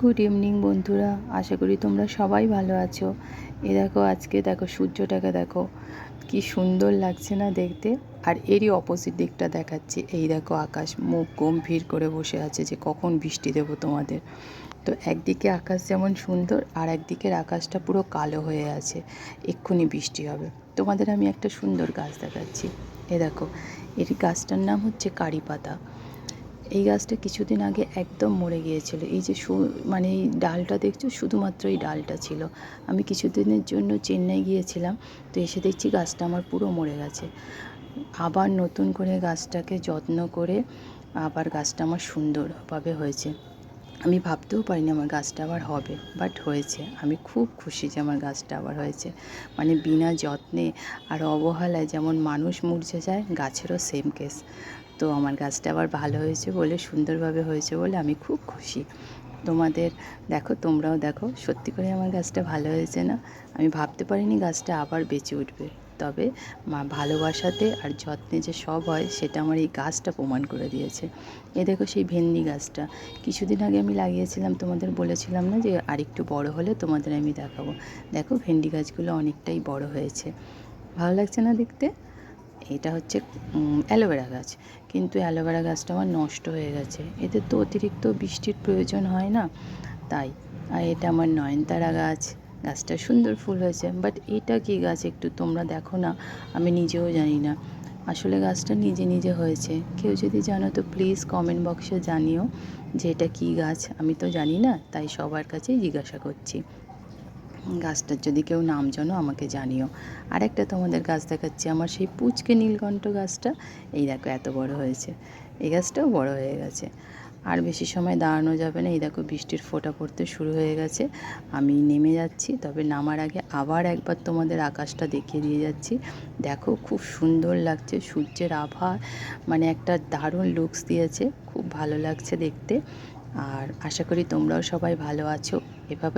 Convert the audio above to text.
Good evening বন্ধুরা। আশা করি তোমরা সবাই ভালো আছো। এ দেখো, আজকে দেখো, সূর্যটাকে দেখো, কি সুন্দর লাগছে না দেখতে? আর এরই অপোজিট দিকটা দেখাচ্ছি। এই দেখো, আকাশ মুখ গম্ভীর করে বসে আছে যে, কখন বৃষ্টি দেবো তোমাদের? তো একদিকে আকাশ যেমন সুন্দর, আর একদিকের আকাশটা পুরো কালো হয়ে আছে। এক্ষুনি বৃষ্টি হবে। তোমাদের আমি একটা সুন্দর গাছ দেখাচ্ছি। এ দেখো, এর গাছটার নাম হচ্ছে কারি পাতা এই গাছটা কিছুদিন আগে একদম মরে গিয়েছিল। এই যে মানে এই ডালটা দেখছ? শুধুমাত্র এই ডালটা ছিল। আমি কিছুদিনের জন্য চেন্নাই গিয়েছিলাম, তো এসে দেখছি গাছটা আমার পুরো মরে গেছে। আবার নতুন করে গাছটাকে যত্ন করে আবার গাছটা আমার সুন্দরভাবে হয়েছে। আমি ভাবতেও পারিনি আমার গাছটা আবার হবে, বাট হয়েছে। আমি খুব খুশি যে আমার গাছটা আবার হয়েছে। মানে বিনা যত্নে আর অবহেলায় যেমন মানুষ মূর্ছে যায়, গাছেরও সেম কেস তো আমার গাছটা আবার ভালো হয়েছে বলে, সুন্দরভাবে হয়েছে বলে আমি খুব খুশি। তোমাদের দেখো, তোমরাও দেখো, সত্যি করে আমার গাছটা ভালো হয়েছে না? আমি ভাবতে পারিনি গাছটা আবার বেঁচে উঠবে। তবে মা ভালোবাসাতে আর যত্নে যে সব হয়, সেটা আমার এই গাছটা প্রমাণ করে দিয়েছে। এ দেখো সেই ভেন্ডি গাছটা। কিছুদিন আগে আমি লাগিয়েছিলাম, তোমাদের বলেছিলাম না যে আরেকটু বড় হলে তোমাদের আমি দেখাবো। দেখো ভেন্ডি গাছগুলো অনেকটাই বড় হয়েছে। ভালো লাগছে না দেখতে? এটা হচ্ছে অ্যালোভেরা গাছ। কিন্তু অ্যালোভেরা গাছটা আমার নষ্ট হয়ে গেছে। এতে তো অতিরিক্ত বৃষ্টির প্রয়োজন হয় না? তাই। আর এটা আমার নয়নতারা গাছ। গাছটা সুন্দর ফুল হয়েছে। বাট এটা কি গাছ একটু তোমরা দেখো না? আমি নিজেও জানি না। আসলে গাছটা নিজে নিজে হয়েছে। কেউ যদি জানো তো প্লিজ কমেন্ট বক্সে জানিও যে এটা কী গাছ। আমি তো জানি না, তাই সবার কাছেই জিজ্ঞাসা করছি। গাছটার যদি কেউ নাম জানো, আমাকে জানিও। আর একটা তোমাদের গাছ দেখাচ্ছি, আমার সেই পুচকে নীলকণ্ঠ গাছটা। এই দেখো, এত বড় হয়েছে। এই গাছটাও বড় হয়ে গেছে। আর বেশি সময় দাঁড়ানো যাবে না। এই দেখো, বৃষ্টির ফোঁটা পড়তে শুরু হয়ে গেছে। আমি নেমে যাচ্ছি, তবে নামার আগে আবার একবার তোমাদের আকাশটা দেখিয়ে দিয়ে যাচ্ছি। দেখো, খুব সুন্দর লাগছে, সূর্যের আভা মানে একটা দারুণ লুকস দিয়েছে। খুব ভালো লাগছে দেখতে। আর আশা করি তোমরাও সবাই ভালো আছো। এভাবে